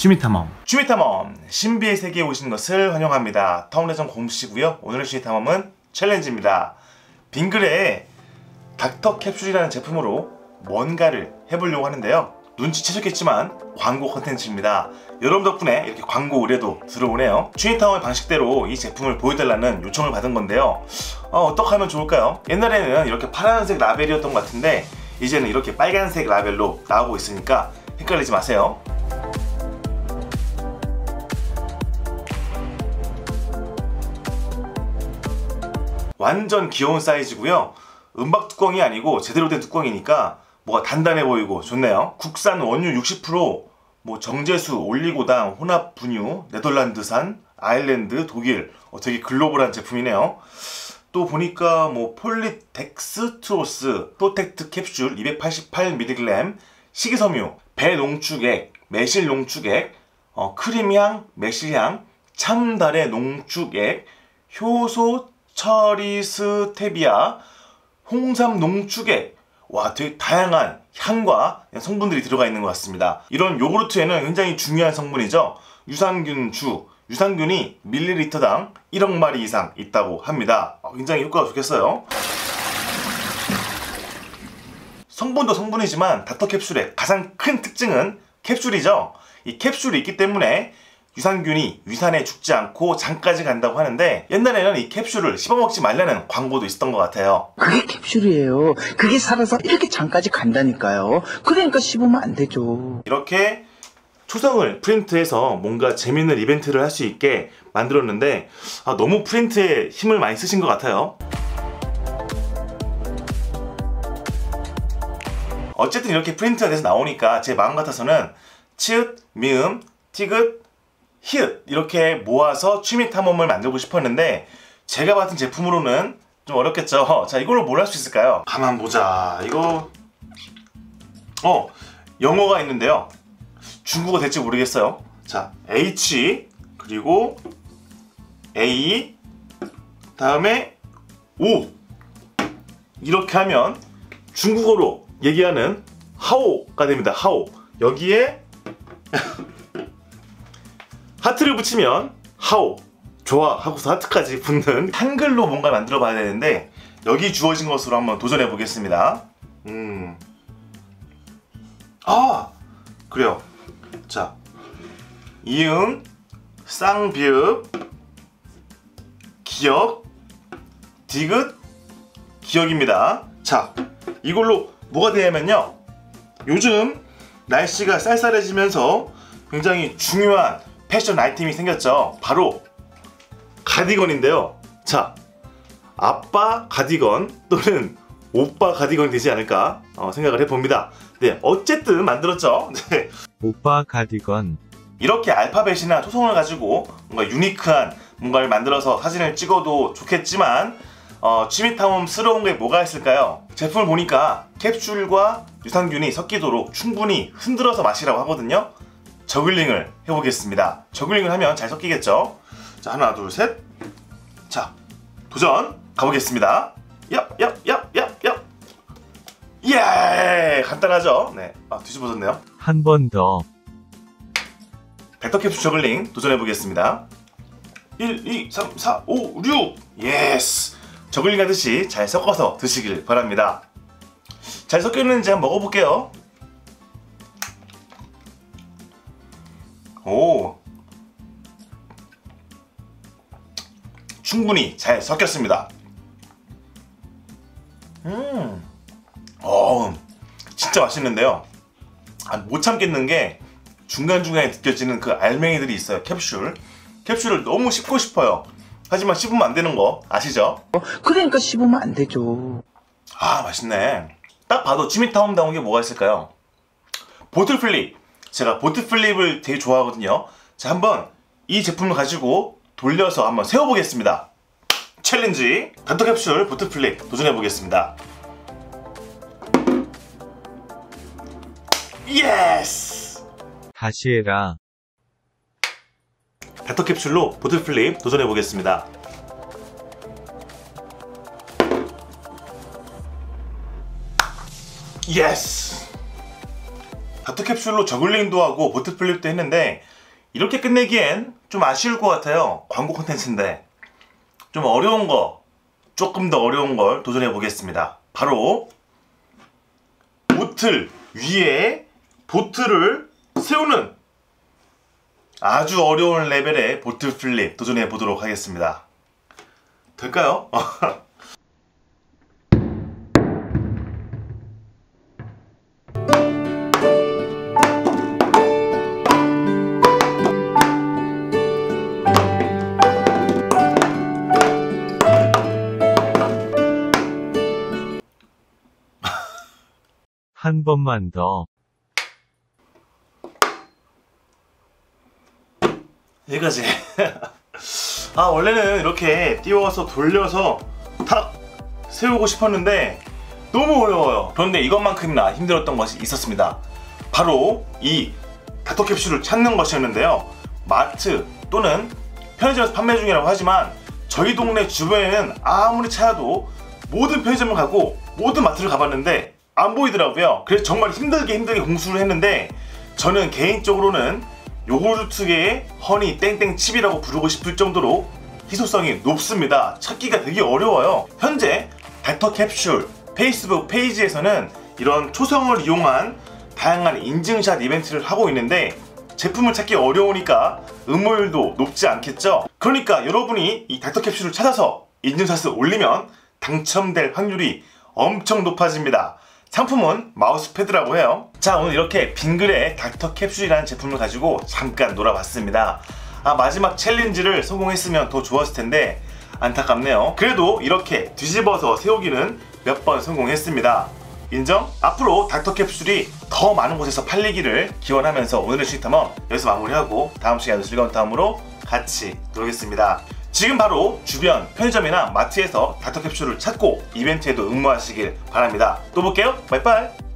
취미탐험 취미탐험 신비의 세계에 오신 것을 환영합니다. 타운레전 공식이고요. 오늘의 취미탐험은 챌린지입니다. 빙그레의 닥터 캡슐이라는 제품으로 뭔가를 해보려고 하는데요. 눈치채셨겠지만 광고 컨텐츠입니다. 여러분 덕분에 이렇게 광고 의뢰도 들어오네요. 취미타운의 방식대로 이 제품을 보여달라는 요청을 받은 건데요. 어, 어떻게 하면 좋을까요? 옛날에는 이렇게 파란색 라벨이었던 것 같은데 이제는 이렇게 빨간색 라벨로 나오고 있으니까 헷갈리지 마세요. 완전 귀여운 사이즈고요. 은박 뚜껑이 아니고 제대로 된 뚜껑이니까 뭐가 단단해 보이고 좋네요. 국산 원유 60%, 뭐 정제수, 올리고당, 혼합 분유, 네덜란드산, 아일랜드, 독일, 어, 되게 글로벌한 제품이네요. 또 보니까 뭐 폴리텍스트로스, 프로텍트 캡슐 288mg, 식이섬유, 배농축액, 매실농축액, 어, 크림향, 매실향, 참달의 농축액, 효소 처리스테비아, 홍삼 농축액, 와 되게 다양한 향과 성분들이 들어가 있는 것 같습니다. 이런 요구르트에는 굉장히 중요한 성분이죠. 유산균 주, 유산균이 밀리리터당 1억 마리 이상 있다고 합니다. 어, 굉장히 효과가 좋겠어요. 성분도 성분이지만 닥터 캡슐의 가장 큰 특징은 캡슐이죠. 이 캡슐이 있기 때문에 유산균이 위산에 죽지 않고 장까지 간다고 하는데 옛날에는 이 캡슐을 씹어먹지 말라는 광고도 있었던 것 같아요. 그게 캡슐이에요. 그게 살아서 이렇게 장까지 간다니까요. 그러니까 씹으면 안 되죠. 이렇게 초성을 프린트해서 뭔가 재밌는 이벤트를 할 수 있게 만들었는데 아, 너무 프린트에 힘을 많이 쓰신 것 같아요. 어쨌든 이렇게 프린트가 돼서 나오니까 제 마음 같아서는 치읓, 미음, 티긋, 히읗 이렇게 모아서 취미 탐험을 만들고 싶었는데 제가 받은 제품으로는 좀 어렵겠죠. 자 이걸로 뭘 할 수 있을까요? 가만 보자. 이거 어 영어가 있는데요. 중국어 될지 모르겠어요. 자 H 그리고 A 다음에 O 이렇게 하면 중국어로 얘기하는 하오가 됩니다. 하오 여기에 하트를 붙이면 하오 좋아 하고서 하트까지 붙는 한글로 뭔가 만들어 봐야 되는데 여기 주어진 것으로 한번 도전해 보겠습니다. 음. 아 그래요. 자 이응 쌍비읍 기억 디귿 기억입니다. 자 이걸로 뭐가 되냐면요. 요즘 날씨가 쌀쌀해지면서 굉장히 중요한 패션 아이템이 생겼죠. 바로 가디건인데요. 자, 아빠 가디건 또는 오빠 가디건이 되지 않을까 어, 생각을 해봅니다. 네, 어쨌든 만들었죠. 네. 오빠 가디건 이렇게 알파벳이나 초성을 가지고 뭔가 유니크한 뭔가를 만들어서 사진을 찍어도 좋겠지만 어, 취미탐험스러운 게 뭐가 있을까요? 제품을 보니까 캡슐과 유산균이 섞이도록 충분히 흔들어서 마시라고 하거든요. 저글링을 해보겠습니다. 저글링을 하면 잘 섞이겠죠? 자, 하나, 둘, 셋. 자, 도전 가보겠습니다. 얍, 얍, 얍, 얍, 얍. 예! 간단하죠? 네. 아, 뒤집어졌네요. 한 번 더. 벡터 캡슐 저글링 도전해보겠습니다. 1, 2, 3, 4, 5, 6! 예스! 저글링 하듯이 잘 섞어서 드시길 바랍니다. 잘 섞였는지 한번 먹어볼게요. 오. 충분히 잘 섞였습니다. 음, 어, 진짜 맛있는데요. 아, 못 참겠는 게 중간중간에 느껴지는 그 알맹이들이 있어요 캡슐. 캡슐을 너무 씹고 싶어요. 하지만 씹으면 안 되는 거 아시죠? 그러니까 씹으면 안 되죠. 아 맛있네. 딱 봐도 찌미타움다운 게 뭐가 있을까요? 보틀 플립 제가 보트 플립을 되게 좋아하거든요. 자, 한번 이 제품을 가지고 돌려서 한번 세워보겠습니다. 챌린지 단톡 캡슐 보트 플립 도전해보겠습니다. 예스! 다시 해라. 단톡 캡슐로 보트 플립 도전해보겠습니다. 예스! 다트 캡슐로 저글링도 하고 보트 플립도 했는데 이렇게 끝내기엔 좀 아쉬울 것 같아요. 광고 콘텐츠인데. 좀 어려운 거, 조금 더 어려운 걸 도전해 보겠습니다. 바로 보틀 위에 보틀을 세우는 아주 어려운 레벨의 보틀 플립 도전해 보도록 하겠습니다. 될까요? 한 번만 더. 여기까지. 아, 원래는 이렇게 띄워서 돌려서 탁 세우고 싶었는데 너무 어려워요. 그런데 이것만큼이나 힘들었던 것이 있었습니다. 바로 이 닥터 캡슐을 찾는 것이었는데요. 마트 또는 편의점에서 판매 중이라고 하지만 저희 동네 주변에는 아무리 찾아도 모든 편의점을 가고 모든 마트를 가봤는데 안 보이더라고요. 그래서 정말 힘들게 힘들게 공수를 했는데 저는 개인적으로는 요구르트계의 허니 땡땡 칩이라고 부르고 싶을 정도로 희소성이 높습니다. 찾기가 되게 어려워요. 현재 닥터 캡슐 페이스북 페이지에서는 이런 초성을 이용한 다양한 인증샷 이벤트를 하고 있는데 제품을 찾기 어려우니까 음모율도 높지 않겠죠? 그러니까 여러분이 이 닥터 캡슐을 찾아서 인증샷을 올리면 당첨될 확률이 엄청 높아집니다. 상품은 마우스패드라고 해요. 자, 오늘 이렇게 빙글의 닥터 캡슐이라는 제품을 가지고 잠깐 놀아봤습니다. 아, 마지막 챌린지를 성공했으면 더 좋았을 텐데 안타깝네요. 그래도 이렇게 뒤집어서 세우기는 몇 번 성공했습니다. 인정? 앞으로 닥터 캡슐이 더 많은 곳에서 팔리기를 기원하면서 오늘의 시탐험 여기서 마무리하고 다음 시간에 즐거운 다음으로 같이 놀겠습니다. 지금 바로 주변 편의점이나 마트에서 닥터 캡슐을 찾고 이벤트에도 응모하시길 바랍니다. 또 볼게요. 바이바이.